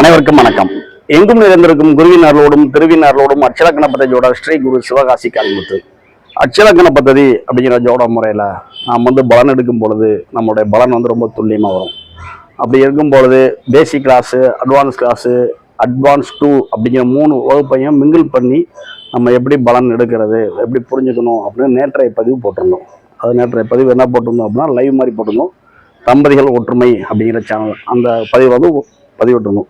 அனைவருக்கும் வணக்கம். எங்கும் நிறைந்திருக்கும் குருவினர்களோடும் திருவினர்களோடும் அச்சலக்கண பத்ததியோட ஸ்ரீ குரு சிவகாசி கால்முத்து அச்சலக்கண பத்ததி அப்படிங்கிற ஜோட முறையில் நாம் வந்து பலன் எடுக்கும் பொழுது நம்மளுடைய பலன் வந்து ரொம்ப துல்லியமாக வரும். அப்படி இருக்கும் பொழுது basic class advance class advance two அப்படிங்கிற மூணு வகுப்பையும் மிங்கிள் பண்ணி நம்ம எப்படி பலன் எடுக்கிறது எப்படி புரிஞ்சுக்கணும் அப்படின்னு நேற்றைய பதிவு போட்டிருந்தோம். அது நேற்றைய பதிவு என்ன போட்டிருந்தோம் அப்படின்னா லைவ் மாதிரி போட்டிருந்தோம். தம்பதிகள் ஒற்றுமை அப்படிங்கிற சேனல் அந்த பதிவு வந்து பதிவிட்டிருந்தோம்.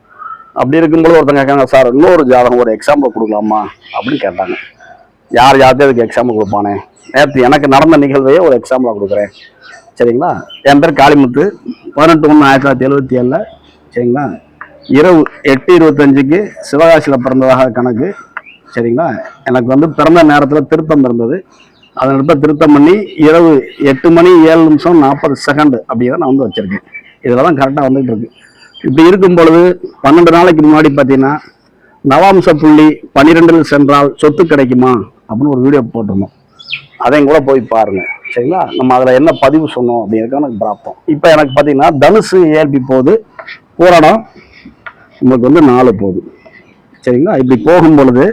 அப்படி இருக்கும்போது ஒருத்தங்க கேட்காங்க சார் இன்னொரு ஜாதகம் ஒரு எக்ஸாம்பிள் கொடுக்கலாமா? அப்படின்னு கேட்டாங்க. யார் யாருக்கு அதுக்கு எக்ஸாம்பிள் கொடுப்பானே? நேற்று எனக்கு நடந்த நிகழ்வையே ஒரு எக்ஸாம்பிளாக கொடுக்குறேன். சரிங்களா? என் பேர் காளிமுத்து. பதினெட்டு ஒன்று ஆயிரத்தி தொள்ளாயிரத்தி எழுபத்தி ஏழில் சரிங்களா? இரவு எட்டு இருபத்தஞ்சுக்கு சிவகாசியில் பிறந்ததாக கணக்கு. சரிங்களா? எனக்கு வந்து பிறந்த நேரத்தில் திருத்தம் இருந்தது. அதனடுத்த திருத்தம் பண்ணி இரவு எட்டு மணி ஏழு நிமிஷம் நாற்பது செகண்ட் அப்படிங்கிறத நான் வந்து வச்சுருக்கேன். இதில் தான் கரெக்டாக வந்துகிட்டு இருக்கு. இப்படி இருக்கும் பொழுது பன்னெண்டு நாளைக்கு முன்னாடி பார்த்தீங்கன்னா நவாம்ச புள்ளி பன்னிரெண்டில் சென்றால் சொத்து கிடைக்குமா? அப்படின்னு ஒரு வீடியோ போட்டிருந்தோம். அதையும் கூட போய் பாருங்க. சரிங்களா? நம்ம அதில் என்ன பதிவு சொன்னோம் அப்படிங்கிறத எனக்கு பிராப்தம். இப்போ எனக்கு பார்த்தீங்கன்னா தனுசு ஏற்பி போகுது பூரணம் நமக்கு வந்து நாலு போகுது. சரிங்களா? இப்படி போகும் பொழுது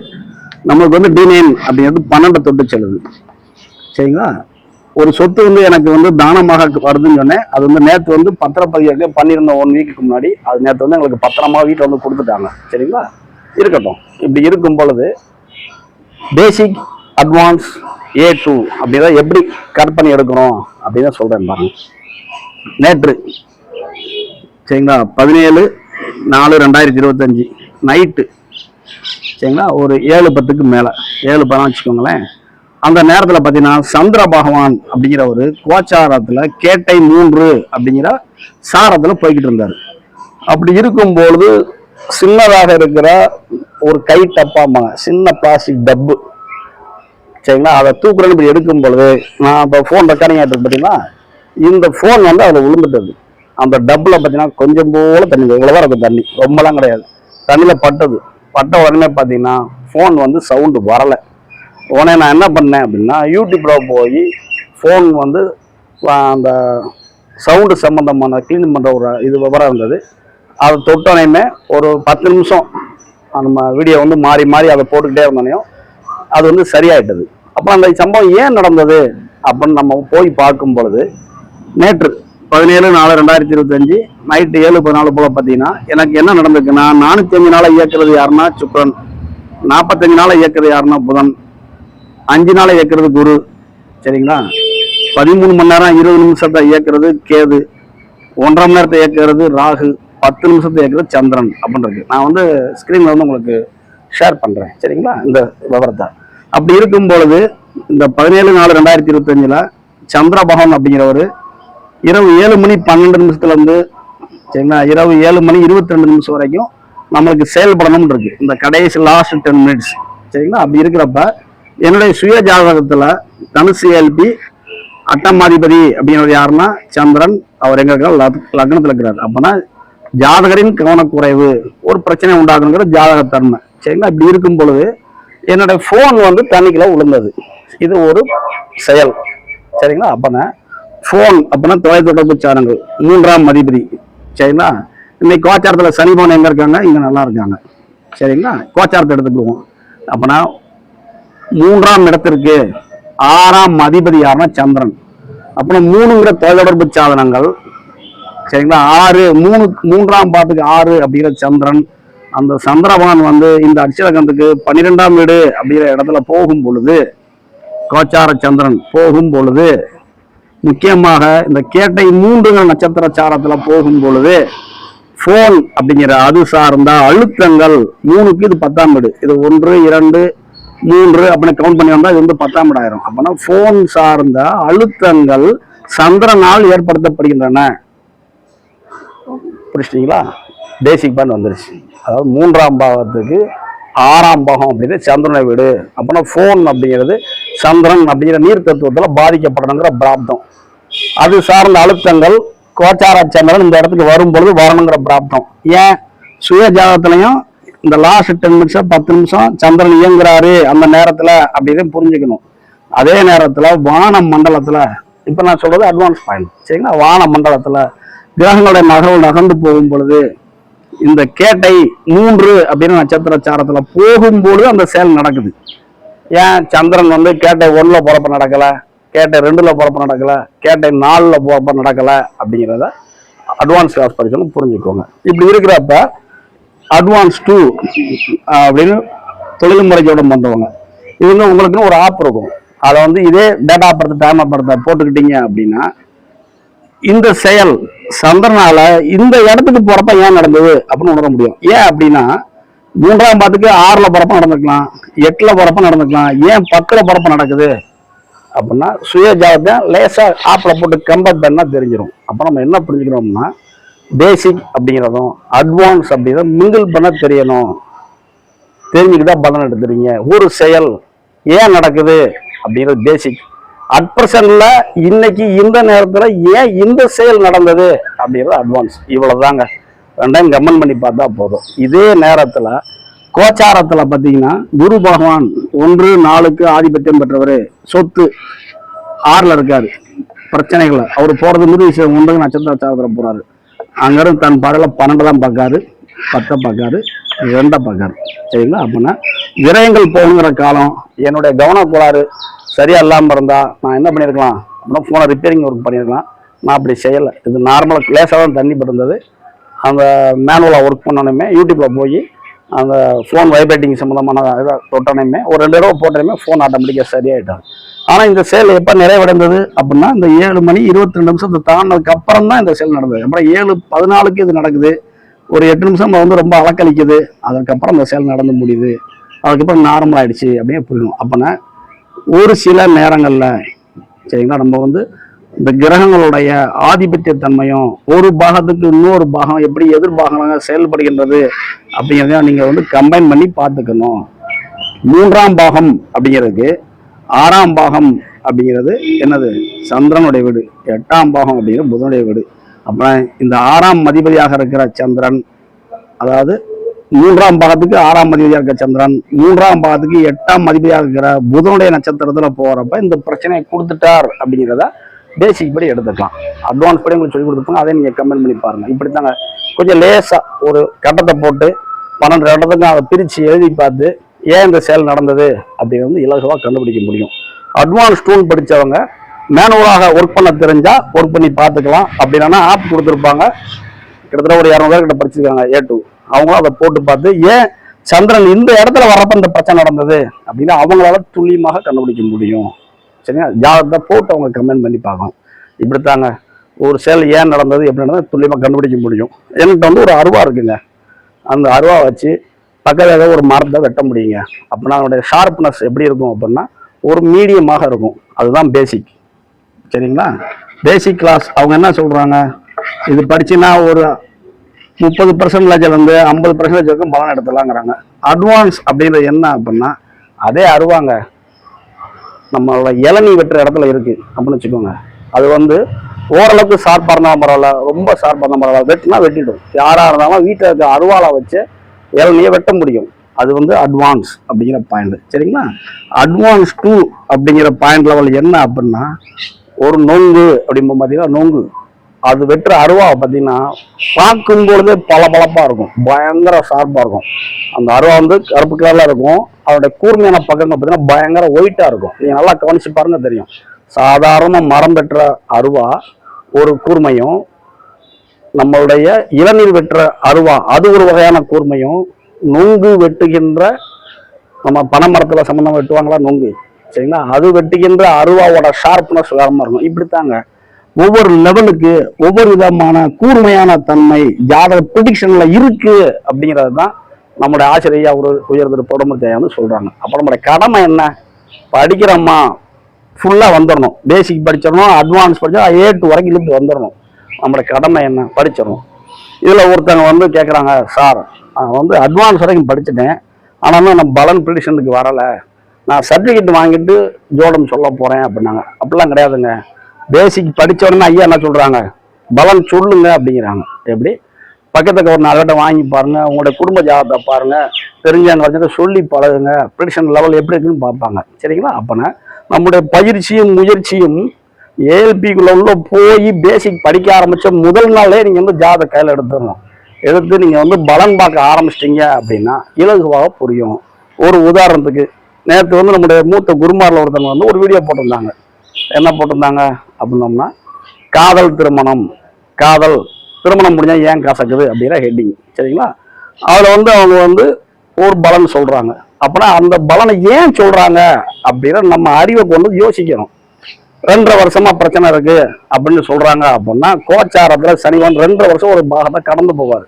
நமக்கு வந்து டினைன் அப்படிங்கிறது பன்னெண்டு தொட்டு செல்லுது. சரிங்களா? ஒரு சொத்து வந்து எனக்கு வந்து தானமாக வருதுன்னு சொன்னேன். அது வந்து நேற்று வந்து பத்திரப்பதிவு பண்ணியிருந்தோம் ஒன் வீக்கு முன்னாடி அது நேற்று வந்து எங்களுக்கு பத்திரமா வீட்டில் வந்து கொடுத்துட்டாங்க. சரிங்களா? இருக்கட்டும். இப்படி இருக்கும் பொழுது பேசிக் அட்வான்ஸ் ஏ டூ அப்படின்றத எப்படி கட் பண்ணி எடுக்கணும் அப்படின்னு சொல்கிறேன் பாருங்க. நேற்று சரிங்களா? பதினேழு நாலு ரெண்டாயிரத்தி இருபத்தஞ்சி. நைட்டு சரிங்களா? ஒரு ஏழு பத்துக்கு மேலே. ஏழு பதம் வச்சுக்கோங்களேன். அந்த நேரத்தில் பார்த்தீங்கன்னா சந்திர பகவான் அப்படிங்கிற ஒரு கோச்சாரத்தில் கேட்டை மூன்று அப்படிங்கிற சாரத்தில் போய்கிட்டு இருந்தார். அப்படி இருக்கும்பொழுது சின்னதாக இருக்கிற ஒரு கை டப்பாம்பாங்க சின்ன பிளாஸ்டிக் டப்பு சரிங்களா? அதை தூக்குறேன்னு இப்படி எடுக்கும் பொழுது நான் இப்போ ஃபோன் ரெக்கார்டிங் ஆகிட்டு பார்த்தீங்கன்னா இந்த ஃபோன் வந்து அதில் விழுந்துட்டது அந்த டப்பில் பார்த்தீங்கன்னா கொஞ்சம் போல தண்ணி இவ்வளோதான் இருக்கும் தண்ணி. ரொம்பலாம் கிடையாது. தண்ணியில் பட்டது. பட்ட உடனே பார்த்தீங்கன்னா ஃபோன் வந்து சவுண்டு வரலை. உடனே நான் என்ன பண்ணேன் அப்படின்னா யூடியூப்பில் போய் ஃபோன் வந்து அந்த சவுண்டு சம்மந்தமான க்ளீன் பண்ணுற ஒரு இது விவரம் இருந்தது. அதை தொட்டோனையுமே ஒரு பத்து நிமிஷம் நம்ம வீடியோ வந்து மாறி மாறி அதை போட்டுக்கிட்டே இருந்தோனையும் அது வந்து சரியாயிட்டது. அப்போ அந்த சம்பவம் ஏன் நடந்தது அப்படின்னு நம்ம போய் பார்க்கும் பொழுது நேற்று பதினேழு நாலு ரெண்டாயிரத்தி இருபத்தஞ்சு நைட்டு ஏழு பதினாலு போல் பார்த்தீங்கன்னா எனக்கு என்ன நடந்திருக்குன்னா நானூற்றி அஞ்சு நாளாக இயக்குறது யாருன்னா சுக்ரன் நாற்பத்தஞ்சு நாளாக இயக்கிறது யாருன்னா புதன். அஞ்சு நாளை இயக்கிறது குரு. சரிங்களா? பதிமூணு மணி நேரம் இருபது நிமிஷத்தை இயக்குறது கேது. ஒன்றரை மணி நேரத்தை இயக்குறது ராகு. பத்து நிமிஷத்தை இயக்குறது சந்திரன் அப்படின்றது. நான் வந்து ஸ்க்ரீனில் வந்து உங்களுக்கு ஷேர் பண்ணுறேன் சரிங்களா? இந்த விவரத்தை. அப்படி இருக்கும் பொழுது இந்த பதினேழு நாலு ரெண்டாயிரத்தி இருபத்தஞ்சில் சந்திர பகவான் அப்படிங்கிறவர் இரவு ஏழு மணி பன்னெண்டு நிமிஷத்துலேருந்து சரிங்களா? இரவு ஏழு மணி இருபத்தி ரெண்டு நிமிஷம் வரைக்கும் நம்மளுக்கு செயல்படணும்னு இருக்கு. இந்த கடைசி லாஸ்ட் டென் மினிட்ஸ் சரிங்களா? அப்படி இருக்கிறப்ப என்னுடைய சுய ஜாதகத்தில் தனுசு எல்பி அட்டமாதிபதி அப்படிங்கிறது யாருன்னா சந்திரன். அவர் எங்க இருக்கார் லக்னத்தில் லக்னத்துல இருக்கிறார். அப்பனா ஜாதகரின் கவனக்குறைவு ஒரு பிரச்சனை உண்டாகுங்கிற ஜாதக தன்மை. சரிங்களா? இப்படி இருக்கும் பொழுது என்னுடைய ஃபோன் வந்து தண்ணிக்குள்ள விழுந்தது. இது ஒரு செயல். சரிங்களா? அப்பனா ஃபோன் அப்பனா தொலைத்தொடர்பு சாரங்கள். மூன்றாம் மதிபதி சரிங்களா? இன்னைக்கு கோச்சாரத்தில் சனி பவன் எங்க இருக்காங்க? இங்க நல்லா இருக்காங்க. சரிங்களா? கோச்சாரத்தை எடுத்துக்கிடுவோம் அப்பனா மூன்றாம் இடத்திற்கு ஆறாம் அதிபதி யாருன்னா சந்திரன். அப்புறம் மூணுங்கிற தொலைதொடர்பு சாதனங்கள் சரிங்களா? ஆறு மூணு மூன்றாம் பாத்துக்கு ஆறு அப்படிங்கிற சந்திரன். அந்த சந்திரபான் வந்து இந்த அட்சரகத்துக்கு பன்னிரெண்டாம் வீடு அப்படிங்கிற இடத்துல போகும் பொழுது கோச்சார சந்திரன் போகும் பொழுது முக்கியமாக இந்த கேட்டை மூன்றுங்கிற நட்சத்திர சாரத்தில் போகும் பொழுது ஃபோன் அப்படிங்கிற அது சார்ந்த அழுத்தங்கள் மூணுக்கு இது பத்தாம் வீடு. இது ஒன்று இரண்டு மூன்று அப்படின்னு கவுண்ட் பண்ணி வந்தா இது வந்து பத்தாம் இடம் ஆயிரும். அப்பனா ஃபோன் சார்ந்த அழுத்தங்கள் சந்திரனால் ஏற்படுத்தப்படுகின்றன. புரிச்சிட்டிங்களா பேசிக் பாயிண்ட் வந்துருச்சு. அதாவது மூன்றாம் பாகத்துக்கு ஆறாம் பாகம் அப்படின்னு சந்திரனை வீடு. அப்படின்னா ஃபோன் அப்படிங்கிறது சந்திரன் அப்படிங்கிற நீர் தத்துவத்தில் பாதிக்கப்படணுங்கிற பிராப்தம். அது சார்ந்த அழுத்தங்கள் கோச்சார சந்திரன் இந்த இடத்துக்கு வரும் பொழுது வரணுங்கிற பிராப்தம். ஏன்? சுய ஜாதகத்திலையும் இந்த லாஸ்ட் டென் நிமிஷம் பத்து நிமிஷம் சந்திரன் இயங்குறாரு அந்த நேரத்தில் அப்படின்னு புரிஞ்சுக்கணும். அதே நேரத்தில் வான மண்டலத்தில் இப்போ நான் சொல்றது அட்வான்ஸ் பாயிண்ட் சரிங்களா? வான மண்டலத்தில் கிரகங்களுடைய நகர்வு நகர்ந்து போகும் பொழுது இந்த கேட்டை மூன்று அப்படின்னு நட்சத்திர சாரத்துல போகும்பொழுது அந்த செயல் நடக்குது. ஏன்? சந்திரன் வந்து கேட்டை ஒன்றில் பிறப்ப நடக்கல கேட்டை ரெண்டுல பிறப்ப நடக்கல கேட்டை நாலுல பிறப்ப நடக்கல அப்படிங்கிறத அட்வான்ஸ் கிளாஸ் படிச்சாலும் புரிஞ்சுக்கோங்க. இப்படி இருக்கிறப்ப அட்வான்ஸ் டூ அப்படின்னு தொழில்முறையோட வந்தவங்க இவங்க உங்களுக்குன்னு ஒரு ஆப் இருக்கும். அதை வந்து இதே டேட்டா படத்தை டைம் படத்தை போட்டுக்கிட்டீங்க அப்படின்னா இந்த செயல் சந்திரனால இந்த இடத்துக்கு போறப்ப ஏன் நடந்தது அப்படின்னு உணர முடியும். ஏன் அப்படின்னா மூன்றாம் பாத்துக்கு ஆறுல பிறப்ப நடந்துக்கலாம் எட்டுல பிறப்ப நடந்துக்கலாம் ஏன் பத்துல பிறப்ப நடக்குது அப்படின்னா சுய ஜாதத்தை லேசா ஆப்ல போட்டு கம்பேர் பண்ணா தெரிஞ்சிடும் அப்ப நம்ம என்ன புரிஞ்சுக்கிறோம்னா பேசிக் அப்படிங்கிறதும் அட்வான்ஸ் அப்படிங்கிறத மிங்கிள் பண்ண தெரியணும். தெரிஞ்சுக்கிட்டா பலன் எடுத்துறீங்க ஒரு செயல் ஏன் நடக்குது அப்படிங்கிறது பேசிக் அட் பிரசன்ட்ல இன்னைக்கு இந்த நேரத்தில் ஏன் இந்த செயல் நடந்தது அப்படிங்கிறது அட்வான்ஸ் இவ்வளவுதாங்க. ரெண்டையும் கமெண்ட் பண்ணி பார்த்தா போதும். இதே நேரத்தில் கோச்சாரத்தில் பார்த்தீங்கன்னா குரு பகவான் ஒன்று நாளுக்கு ஆதிபத்தியம் பெற்றவர். சொத்து ஆறில் இருக்காரு. பிரச்சனைகளை. அவர் போகிறது முடிவு விஷயம் நட்சத்திர சாரத்துல போகிறாரு அங்கேருந்து தன் பாடலில் பன்னெண்டு தான் பார்க்காரு பத்தை பார்க்காரு ரெண்டை பார்க்காரு. சரிங்களா? அப்படின்னா விரயங்கள் போகணுங்கிற காலம் என்னுடைய கவனக்குறாரு சரியா இல்லாமல் இருந்தால் நான் என்ன பண்ணியிருக்கலாம்? அப்படின்னா ஃபோனை ரிப்பேரிங் ஒர்க் பண்ணியிருக்கலாம். நான் அப்படி செய்யலை. இது நார்மலாக லேசாக தான் தண்ணி பட்டிருந்தது. அந்த மேனுவலாக ஒர்க் பண்ணணுமே யூடியூப்பில் போய் அந்த ஃபோன் வைப்ரேட்டிங் சம்மந்தமான இதை தொட்டனையுமே ஒரு ரெண்டு தடவை போட்டனையுமே ஃபோன் ஆட்டோமேட்டிக்காக சரியாயிட்டாங்க. ஆனால் இந்த சேல் எப்போ நிறைவடைந்தது அப்படின்னா இந்த ஏழு மணி இருபத்தி ரெண்டு நிமிஷத்தை தாண்டதுக்கு அப்புறம் தான் இந்த சேல் நடந்தது. அப்புறம் ஏழு பதினாலுக்கு இது நடக்குது. ஒரு எட்டு நிமிஷம் வந்து ரொம்ப அலக்கழிக்குது. அதுக்கப்புறம் இந்த சேல் நடந்து முடியுது. அதுக்கப்புறம் நார்மல் ஆயிடுச்சு அப்படின்னு புரியணும் அப்போனா ஒரு சில நேரங்களில் சரிங்களா நம்ம வந்து இந்த கிரகங்களுடைய ஆதிபத்திய தன்மையும் ஒரு பாகத்துக்கு இன்னொரு பாகம் எப்படி எதிர்பாகமாக செயல்படுகின்றது அப்படிங்கிறத நீங்கள் வந்து கம்பைன் பண்ணி பார்த்துக்கணும். மூன்றாம் பாகம் அப்படிங்கிறதுக்கு ஆறாம் பாகம் அப்படிங்கிறது என்னது? சந்திரனுடைய வீடு. எட்டாம் பாகம் அப்படிங்கிறது புதனுடைய வீடு. அப்புறம் இந்த ஆறாம் அதிபதியாக இருக்கிற சந்திரன் அதாவது மூன்றாம் பாகத்துக்கு ஆறாம் அதிபதியாக இருக்கிற சந்திரன் மூன்றாம் பாகத்துக்கு எட்டாம் அதிபதியாக இருக்கிற புதனுடைய நட்சத்திரத்தில் போகிறப்ப இந்த பிரச்சனையை கொடுத்துட்டார் அப்படிங்கிறத பேசிக் படி எடுத்துக்கலாம். அட்வான்ஸ் படி உங்களுக்கு சொல்லி கொடுத்துருப்பாங்க அதை நீங்கள் கமெண்ட் பண்ணி பாருங்க. இப்படித்தாங்க. கொஞ்சம் லேசாக ஒரு கட்டத்தை போட்டு பன்னெண்டு இடத்துக்கும் அதை பிரித்து எழுதி பார்த்து ஏன் இந்த செயல் நடந்தது அப்படின்னு வந்து இலகுவாக கண்டுபிடிக்க முடியும். அட்வான்ஸ் டூல் படித்தவங்க மேனுவலாக ஒர்க் பண்ண தெரிஞ்சால் ஒர்க் பண்ணி பார்த்துக்கலாம். அப்படின்னா ஆப் கொடுத்துருப்பாங்க. கிட்டத்தட்ட ஒரு இரநூறு கிட்ட படிச்சிருக்காங்க ஏ டூ அவங்களும் அதை போட்டு பார்த்து ஏன் சந்திரன் இந்த இடத்துல வரப்ப இந்த பிரச்சனை நடந்தது? அப்படின்னு அவங்களால துல்லியமாக கண்டுபிடிக்க முடியும். சரிங்களா ஜாதகத்தை போட்டு அவங்க கமெண்ட் பண்ணி பார்க்கணும். இப்படித்தாங்க. ஒரு செயல் ஏன் நடந்தது எப்படி நடந்தது துல்லியமாக கண்டுபிடிக்க முடியும். என்கிட்ட வந்து ஒரு அருவா இருக்குங்க. அந்த அருவா வச்சு பக்கத்தில் ஏதோ ஒரு மரத்தை வெட்ட முடியுங்க. அப்படின்னா அதனுடைய ஷார்ப்னஸ் எப்படி இருக்கும் அப்படின்னா ஒரு மீடியமாக இருக்கும். அதுதான் பேசிக் சரிங்களா? பேசிக் கிளாஸ் அவங்க என்ன சொல்கிறாங்க இது படிச்சுன்னா ஒரு முப்பது பர்சன்டேஜ்லேருந்து ஐம்பது பர்சன்டேஜ் வரைக்கும் பலன் எடுத்துலாங்கிறாங்க அட்வான்ஸ் அப்படின்றது என்ன அப்படின்னா அதே அருவாங்க. நம்மளோட இளநி வெட்டுற இடத்துல இருக்குது அப்படின்னு வச்சுக்கோங்க. அது வந்து ஓரளவுக்கு ஷார்ப்பாக இருந்தாலும் பரவாயில்ல ரொம்ப ஷார்ப்பாக இருந்தாலும் பரவாயில்ல. வெட்டினா வெட்டிடும். யாராக இருந்தாலும் வீட்டில் இருக்க அருவாலை வச்சு இளநியை வெட்ட முடியும். அது வந்து அட்வான்ஸ் அப்படிங்கிற பாயிண்ட் சரிங்களா? அட்வான்ஸ் டூ அப்படிங்கிற பாயிண்ட் லெவல் என்ன அப்படின்னா ஒரு நொங்கு அப்படிம்போது பார்த்தீங்கன்னா நொங்கு. அது வெட்டுற அருவாவை பார்த்தீங்கன்னா பார்க்கும் பொழுது பளபளப்பாக இருக்கும். பயங்கர ஷார்ப்பாக இருக்கும். அந்த அருவா வந்து கருப்பு கலரில் இருக்கும். அதோட கூர்மையான பக்கங்கள் பார்த்தீங்கன்னா பயங்கர ஒயிட்டாக இருக்கும். நீங்கள் நல்லா கவனிச்சு பாருங்க தெரியும். சாதாரண மரம் பெற்ற அருவா ஒரு கூர்மையும் நம்மளுடைய இளநீர் வெட்டுற அருவா அது ஒரு வகையான கூர்மையும் நொங்கு வெட்டுகின்ற நம்ம பனைமரத்துல சம்மந்தம் வெட்டுவாங்களா? நொங்கு. சரிங்களா? அது வெட்டுகின்ற அருவாவோட ஷார்ப்னஸ் வேறமா இருக்கும். இப்படித்தாங்க. ஒவ்வொரு லெவலுக்கு ஒவ்வொரு விதமான கூர்மையான தன்மை ஜாதக ப்ரிடிக்ஷன்ல இருக்கு அப்படிங்கிறது தான் நம்முடைய ஆசிரியா ஒரு உயர்திரு பொடமுத்தையா வந்து சொல்றாங்க. அப்போ நம்முடைய கடமை என்ன? படிக்கிறோமா? ஃபுல்லாக வந்துடணும் பேசிக் படிச்சிடணும் அட்வான்ஸ் படிச்சா ஏ டூ வரைக்கும் இழுத்து வந்துடணும் நம்மளோட கடமை என்ன? படிச்சிடணும். இதில் ஒருத்தவங்க வந்து கேட்குறாங்க சார் நான் வந்து அட்வான்ஸ் வரைக்கும் படிச்சுட்டேன். ஆனாலும் நான் பலன் ப்ரிடிஷனுக்கு வரலை. நான் சர்டிஃபிகேட் வாங்கிட்டு ஜோடம் சொல்ல போகிறேன் அப்படின்னாங்க. அப்படிலாம் கிடையாதுங்க. பேசிக் படிச்ச உடனே ஐயா என்ன சொல்கிறாங்க பலன் சொல்லுங்க அப்படிங்கிறாங்க. எப்படி? பக்கத்துக்கு ஒரு நாலு வாங்கி பாருங்க. உங்களுடைய குடும்ப ஜாதகத்தை பாருங்க. தெரிஞ்சவங்க வச்சுட்டு சொல்லி பழகுங்க. ப்ரிடிஷன் லெவல் எப்படி இருக்குன்னு பார்ப்பாங்க. சரிங்களா? அப்போனா நம்முடைய பயிற்சியும் முயற்சியும் ஏஎல்பிக்குள்ள உள்ள போய் பேசிக் படிக்க ஆரம்பிச்ச முதல் நாளே நீங்க வந்து ஜாதக கையில் எடுத்துடணும். எடுத்து நீங்கள் வந்து பலன் பார்க்க ஆரம்பிச்சிட்டீங்க அப்படின்னா இலகுவாக புரியும். ஒரு உதாரணத்துக்கு நேற்று வந்து நம்முடைய மூத்த குருமாரில் ஒருத்தவங்க வந்து ஒரு வீடியோ போட்டிருந்தாங்க. என்ன போட்டிருந்தாங்க அப்படின்னோம்னா காதல் திருமணம் காதல் திருமணம் முடிஞ்சால் ஏன் கசக்குது அப்படிங்கிற ஹெட்டிங் சரிங்களா? அதில் வந்து அவங்க வந்து ஒரு பலன் சொல்கிறாங்க அப்படின்னா அந்த பலனை ஏன் சொல்கிறாங்க அப்படின்னா நம்ம அறிவை கொண்டு யோசிக்கணும். ரெண்டரை வருஷமா பிரச்சனை இருக்கு அப்படின்னு சொல்றாங்க அப்படின்னா கோச்சாரத்துல சனிபவன் ரெண்டரை வருஷம் ஒரு பாகத்தை கடந்து போவார்.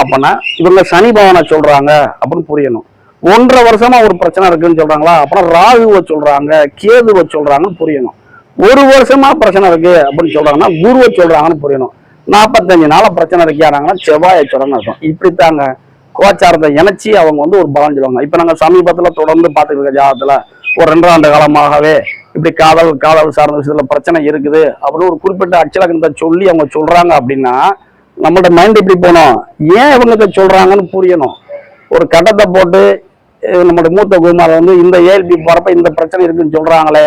அப்படின்னா இவங்க சனி பவனை சொல்றாங்க அப்படின்னு புரியணும். ஒன்றரை வருஷமா ஒரு பிரச்சனை இருக்குன்னு சொல்றாங்களா? அப்புறம் ராகுவை சொல்றாங்க கேதுவை சொல்றாங்கன்னு புரியணும். ஒரு வருஷமா பிரச்சனை இருக்கு அப்படின்னு சொல்றாங்கன்னா குருவை சொல்றாங்கன்னு புரியணும். நாற்பத்தஞ்சு நாள பிரச்சனை இருக்கியானாங்கன்னா செவ்வாயை சொல்றாங்கன்னு அர்த்தம். இப்படித்தாங்க. கோச்சாரத்தை இணைச்சி அவங்க வந்து ஒரு பலன் சொல்லுவாங்க. இப்போ நாங்கள் சமீபத்துல தொடர்ந்து பார்த்துட்டு இருக்க ஜாதகத்துல ஒரு ரெண்டாண்டு காலமாகவே இப்படி காதல் காதல் சார்ந்த விஷயத்துல பிரச்சனை இருக்குது அப்படின்னு ஒரு குறிப்பிட்ட அச்சலகத்தை சொல்லி அவங்க சொல்றாங்க அப்படின்னா நம்மளோட மைண்ட் எப்படி போகணும்? ஏன் இவங்க இதை சொல்றாங்கன்னு புரியணும். ஒரு கட்டத்தை போட்டு நம்மளோட நம்மளுடைய மூத்த குமார் வந்து இந்த ஏஎல்பி போறப்ப இந்த பிரச்சனை இருக்குன்னு சொல்றாங்களே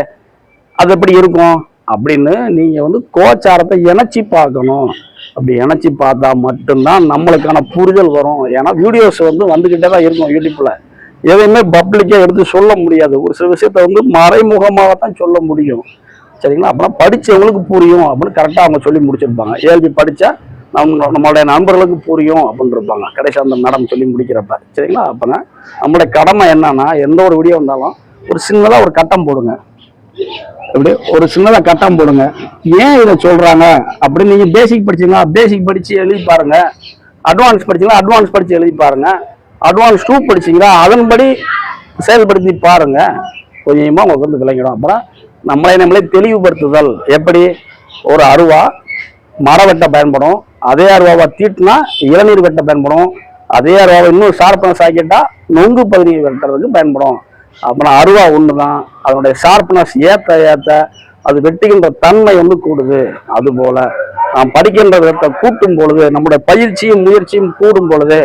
அது எப்படி இருக்கும்? அப்படின்னு நீங்க வந்து கோச்சாரத்தை இணைச்சி பார்க்கணும். அப்படி இணைச்சி பார்த்தா மட்டும்தான் நம்மளுக்கான புரிதல் வரும். ஏன்னா வீடியோஸ் வந்து வந்துகிட்டே தான் இருக்கும் யூடியூப்ல எதையுமே பப்ளிக்காக எடுத்து சொல்ல முடியாது. ஒரு சில விஷயத்த வந்து மறைமுகமாக தான் சொல்ல முடியும். சரிங்களா? அப்புறம் படித்தவங்களுக்கு புரியும் அப்படின்னு கரெக்டாக அவங்க சொல்லி முடிச்சிருப்பாங்க. ஏஎல்பி படித்தா நம்ம நம்மளுடைய நண்பர்களுக்கு புரியும் அப்படின்னு இருப்பாங்க கடைசி அந்த மேடம் சொல்லி முடிக்கிறப்ப. சரிங்களா? அப்போனா நம்மளுடைய கடமை என்னன்னா எந்த ஒரு வீடியோ வந்தாலும் ஒரு சின்னதாக ஒரு கட்டம் போடுங்க. இப்படி ஒரு சின்னதாக கட்டம் போடுங்க. ஏன் இதை சொல்கிறாங்க அப்படின்னு நீங்கள் பேசிக் படிச்சிங்களா? பேசிக் படித்து எழுதி பாருங்கள் அட்வான்ஸ் படிச்சிங்களா? அட்வான்ஸ் படித்து எழுதி பாருங்கள் அட்வான்ஸ் டூ படிச்சிங்களா? அதன்படி செயல்படுத்தி பாருங்க. கொஞ்சமாக உங்களுக்கு வந்து விளங்கிடும். அப்புறம் நம்மளை நம்மளே தெளிவுபடுத்துதல். எப்படி? ஒரு அருவா மரம் வெட்ட பயன்படும். அதே அருவாவை தீட்டினா இளநீர் வெட்ட பயன்படும். அதே அருவாவை இன்னும் ஷார்ப்னஸ் ஆக்கிட்டா நொங்கு பகுதி வெட்டுறதுக்கு பயன்படும். அப்புறம் அருவா ஒன்று தான் அதனுடைய ஷார்ப்னஸ் ஏற்ற ஏற்ற அது வெட்டுகின்ற தன்மை வந்து கூடுது. அதுபோல் நாம் படிக்கின்ற விதத்தை கூட்டும் பொழுது நம்முடைய பயிற்சியும் முயற்சியும் கூடும் பொழுது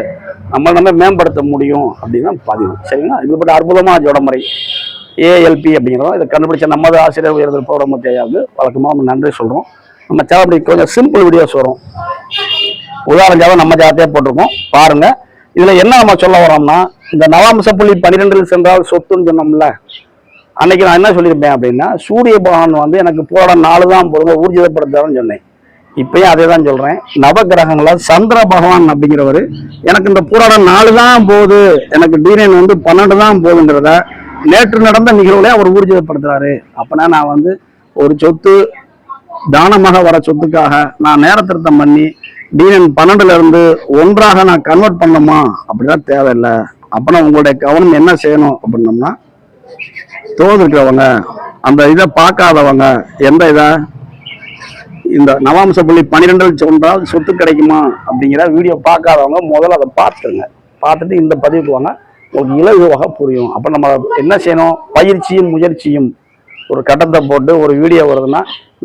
நம்ம நம்ம மேம்படுத்த முடியும் அப்படின்னு பதிவு. சரிங்களா? இப்படிப்பட்ட அற்புதமான ஜோடமுறை. ஏஎல்பி அப்படிங்கிறோம். இதை கண்டுபிடிச்ச நமது ஆசிரியர் உயர்தல் பௌரமூர்த்தி வழக்கமாக நம்ம நன்றி சொல்கிறோம் நம்ம சேனல் கொஞ்சம் சிம்பிள் வீடியோஸ் வரும். உதாரணம் நம்ம ஜாத்தியாக போட்டிருக்கோம். பாருங்க. இதுல என்ன நம்ம சொல்ல வரோம்னா இந்த நவாம்ச புள்ளி பன்னிரெண்டில் சென்றால் சொத்துன்னு சொன்னோம்ல அன்னைக்கு நான் என்ன சொல்லியிருப்பேன் அப்படின்னா சூரிய பகவான் வந்து எனக்கு போராட நாலு தான் போதுங்க ஊர்ஜிதப்படுத்தாருன்னு சொன்னேன். இப்பயும் அதே தான் சொல்றேன். நவகிரகங்கள சந்திர பகவான் அப்படிங்கிறவர் எனக்கு இந்த போராடம் நாலு தான் போகுது. எனக்கு டீனைன் வந்து பன்னெண்டு தான் போகுதுன்றத நேற்று நடந்த நிகழ்வுல அவர் ஊர்ஜிதப்படுத்துறாரு. அப்பனா நான் வந்து ஒரு சொத்து தானமாக வர சொத்துக்காக நான் நேர திருத்தம் பண்ணி டீரன் பன்னெண்டுல இருந்து ஒன்றாக நான் கன்வெர்ட் பண்ணணுமா? அப்படிலாம் தேவையில்லை. அப்பனா உங்களுடைய கவனம் என்ன செய்யணும் அப்படின்னோம்னா தோது இருக்கிறவங்க அந்த இதை பார்க்காதவங்க எந்த இதை? இந்த நவாம்ச புள்ளி பன்னிரெண்டில் சொன்னால் சொத்து கிடைக்குமா அப்படிங்கிற வீடியோ பார்க்காதவங்க முதல்ல அதை பார்த்துருங்க. பார்த்துட்டு இந்த பதிவுக்கு வாங்க. உங்களுக்கு இலகுவாக புரியும். அப்போ நம்ம என்ன செய்யணும்? பயிற்சியும் முயற்சியும் ஒரு கட்டத்தை போட்டு ஒரு வீடியோ வருதுன்னா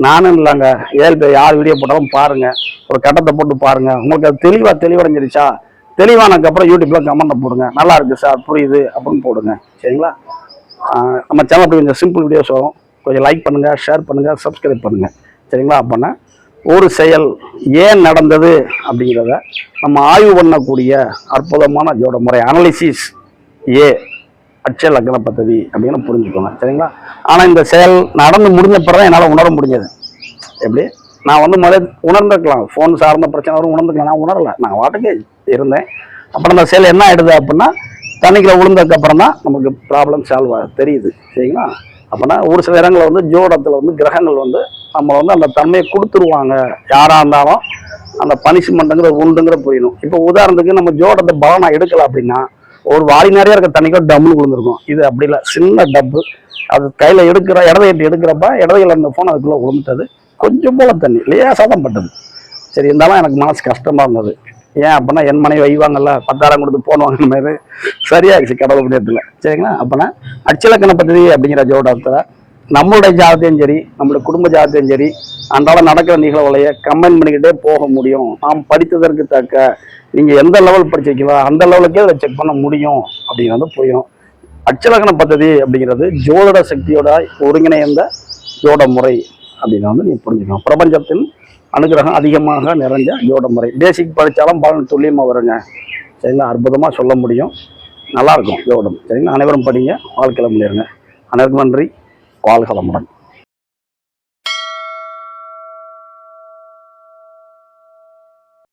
நானும் இல்லைங்க. ஏழு பேர் யார் வீடியோ போட்டாலும் பாருங்கள் ஒரு கட்டத்தை போட்டு பாருங்கள் உங்களுக்கு அது தெளிவாக தெளிவடைஞ்சிருச்சா? தெளிவானதுக்கப்புறம் யூடியூப்பில் கமெண்ட்டை போடுங்க. நல்லா இருக்குது சார். புரியுது அப்படின்னு போடுங்க. சரிங்களா? நம்ம சேனல் கொஞ்சம் சிம்பிள் வீடியோஸ் வரும். கொஞ்சம் லைக் பண்ணுங்கள் ஷேர் பண்ணுங்கள் சப்ஸ்கிரைப் பண்ணுங்கள் சரிங்களா? அப்படின்னா ஒரு செயல் ஏன் நடந்தது அப்படிங்கிறத நம்ம ஆய்வு பண்ணக்கூடிய அற்புதமான ஜோட முறை அனாலிசிஸ் ஏ அட்சய லக்ன பத்ததி அப்படின்னு புரிஞ்சுக்கோங்க. சரிங்களா? ஆனால் இந்த செயல் நடந்து முடிஞ்ச பிறகு தான் என்னால் உணர முடிஞ்சது. எப்படி? நான் வந்து முதல்ல உணர்ந்திருக்கலாம். ஃபோன் சார்ந்த பிரச்சனை வரும் உணர்ந்துக்கலாம் நான் உணரல. நான் வாட்டுக்கு இருந்தேன். அப்புறம் அந்த செயல் என்ன ஆகிடுது அப்படின்னா தண்ணிக்கில் விழுந்ததுக்கப்புறம் தான் நமக்கு ப்ராப்ளம் சால்வ் ஆக தெரியுது. சரிங்களா? அப்படின்னா ஒரு சில இடங்களில் வந்து ஜோடத்தில் வந்து கிரகங்கள் வந்து நம்ம வந்து அந்த தன்மையை கொடுத்துருவாங்க. யாராக இருந்தாலும் அந்த பனிஷ்மெண்ட்டுங்கிற உண்டுங்கிற புரியணும் இப்போ உதாரணத்துக்கு நம்ம ஜோடத்தை பலனா எடுக்கல அப்படின்னா ஒரு வாரி நிறைய இருக்க தண்ணிக்கோ டம்னு விழுந்துருக்கும். இது அப்படி இல்லை. சின்ன டப்பு அது கையில் எடுக்கிற இடதை எடுக்கிறப்ப இடதையில் இருந்த ஃபோன் அதுக்குள்ளே விழுந்துட்டது கொஞ்சம் போல தண்ணி. லேசாக தான் பட்டது. சரி இருந்தாலும் எனக்கு மனசு கஷ்டமாக இருந்தது. ஏன் அப்படின்னா என் மனைவி வைவாங்கல்ல பத்தாயிரம் கொடுத்து போன் வாங்கின மாதிரி. சரியாகிடுச்சு கடவுள் புண்ணியத்தில் சரிங்களா? அப்போனா அச்சலக்கண பദ്ധதி அப்படிங்கிற ஜோடத்தில் நம்மளுடைய ஜாதத்தையும் சரி நம்மளுடைய குடும்ப ஜாதத்தையும் சரி அன்றாட நடக்கிற நிகழ்வுகளைய கமெண்ட் பண்ணிக்கிட்டே போக முடியும். நாம் படித்ததற்கு தக்க நீங்கள் எந்த லெவல் படிச்சிருக்கீங்களோ அந்த லெவலுக்கே அதை செக் பண்ண முடியும் அப்படிங்கிறது புரியும். அச்சலக்கண பദ്ധதி அப்படிங்கிறது ஜோதிட சக்தியோட ஒருங்கிணைந்த ஜோட முறை அப்படின்னு வந்து நீ புரிஞ்சுக்கணும். பிரபஞ்சத்தின் அனுகிரகம் அதிகமாக நிறைஞ்ச ஜோட முறை. பேசிக் படித்தாலும் பலன் துல்லியமாக வருங்க. சரிங்களா? அற்புதமாக சொல்ல முடியும். நல்லாயிருக்கும் ஜோடம் சரிங்களா? அனைவரும் படிங்க வாழ்க்கையில் முன்னேறுங்க. அனைவருக்கும் நன்றி. வாழ்க வளமுடன்.